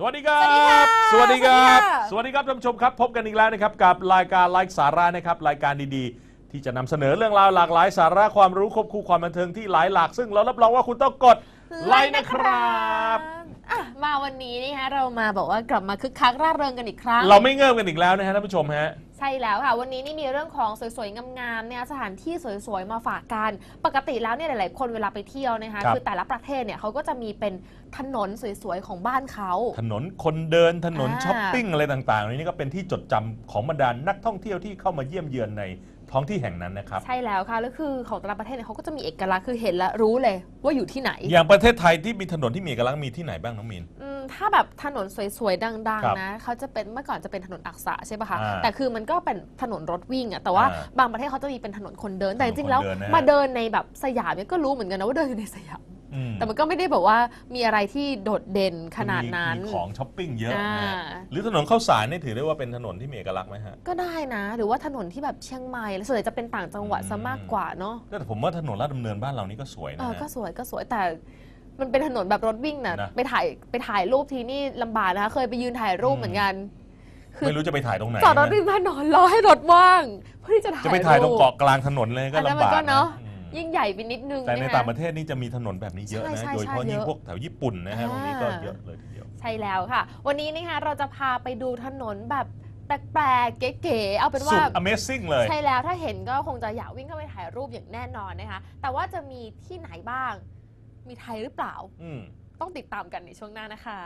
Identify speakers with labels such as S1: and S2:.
S1: สวัสดีครับ
S2: สวัสดีค่ะ
S1: สวัสดีครับ
S2: สวัสดีค่ะ
S1: สวัสดีครับท่านผู้ชมครับ พบกันอีกแล้วนะครับกับรายการไลฟ์สาระนะครับรายการดีๆ ที่จะนำเสนอเรื่องราวหลากหลายสาระความรู้ควบคู่ความบันเทิงที่หลายหลาก ซึ่งเรารับรองว่าคุณต้องกดไลค์นะครับ
S2: อะมาวันนี้นี่ฮะเรามาบอกว่ากลับมาคึกคักร่าเริงกันอีกครั้ง
S1: เราไม่เงิบกันอีกแล้วนะฮะท่านผู้ชมฮะ
S2: ใช่แล้วค่ะ วันนี้นี่มีเรื่องของสวยๆ งามๆเนี่ยสถานที่สวยๆ มาฝากกัน ปกติแล้วเนี่ยหลายๆ คนเวลาไปเที่ยวนะคะ
S1: ครับ
S2: คือแต่ละประเทศเนี่ยเขาก็จะมีเป็นถนนสวยๆ ของบ้านเขา
S1: ถนนคนเดินถนน
S2: อ่า
S1: ช้อปปิ้งอะไรต่างๆนี่ก็เป็นที่จดจำของบรรดานักท่องเที่ยวที่เข้ามาเยี่ยมเยือนในท้องที่แห่งนั้นนะครับ
S2: ใช่แล้วค่ะแล้วคือของแต่ละประเทศเนี่ยเขาก็จะมีเอกลักษณ์คือเห็นแล้วรู้เลยว่าอยู่ที่ไหน
S1: อย่างประเทศไทยที่มีถนนที่มีเอกลักษณ์มีที่ไหนบ้างน้องมีน
S2: อืม ถ้าแบบถนนสวยๆดัง
S1: ครับ
S2: ๆนะเขาจะเป็นเมื่อก่อนจะเป็นถนนอักษะใช่ปะคะ
S1: อ่า
S2: แต่คือมันก็เป็นถนนรถวิ่งอะแต่ว่า
S1: อ่า
S2: บางประเทศเขาจะมีเป็นถนนคนเดินแต่จ
S1: ถนน
S2: ริงๆแล้ว
S1: คนเดินนะฮะ
S2: มาเดินในแบบสยามเนี่ยก็รู้เหมือนกันนะว่าเดินอยู่ในสยาม
S1: อืม
S2: แต่มันก็ไม่ได้แบบว่ามีอะไรที่โดดเด่นขนาดนั้น
S1: มีของช้อปปิ้งเยอะนะฮะ
S2: อ่า
S1: หรือถนนข้าวสารนี่ถือได้ว่าเป็นถนนที่มีเอกลักษณ์ไหมฮะ
S2: ก็ได้นะ หรือว่าถนนที่แบบเชียงใหม่ส่วนใหญ่จะเป็นต่างจังหวัด
S1: อืม
S2: ซะมากกว่าเนาะ
S1: แต่ผมว่าถนนลาดดำเนินบ้านเรานี่ก็สวย
S2: เอ
S1: นะ
S2: อ
S1: ฮะ
S2: ก็สวยก็สวยแต่ มันเป็นถนนแบบรถวิ่งนะ
S1: นะ
S2: ไปถ่ายไปถ่ายรูปทีนี่ลำบากนะคะ เคยไปยืนถ่ายรูป
S1: อืม
S2: เหมือนกัน คือ
S1: ไม่รู้จะไปถ่ายตรงไหน
S2: จอดรถ
S1: นะ
S2: ริมถนนรอให้รถว่าง เพื่อที่จะถ่าย
S1: จะไปถ่ายตรง
S2: ป
S1: เกาะกลางถนนเลยก็
S2: อันนั้น
S1: ลำบาก
S2: มันก็เนอะ
S1: อืม
S2: ยิ่งใหญ่ไปนิดนึง
S1: แต่ใน
S2: นะคะ
S1: ต่างประเทศนี่จะมีถนนแบบนี้เยอะ
S2: ใช่
S1: นะ
S2: ใช่
S1: โดยเฉพาะ
S2: ใช่
S1: ยิ่ง
S2: เยอะ
S1: พวกแถวญี่ปุ่นนะฮะ
S2: อ่า
S1: ตรงนี้ก็เยอะเลยทีเดียว
S2: ใช่แล้วค่ะ วันนี้นะคะเราจะพาไปดูถนนแบบแปลกๆเก๋ๆเอาเป็น
S1: สุ
S2: ว่า
S1: ด Amazing เลย
S2: ใช่แล้วถ้าเห็นก็คงจะอยากวิ่งเข้าไปถ่ายรูปอย่างแน่นอนนะคะ แต่ว่าจะมีที่ไหนบ้าง มีไทยหรือเปล่า
S1: อืม
S2: ต้องติดตามกันในช่วงหน้านะคะ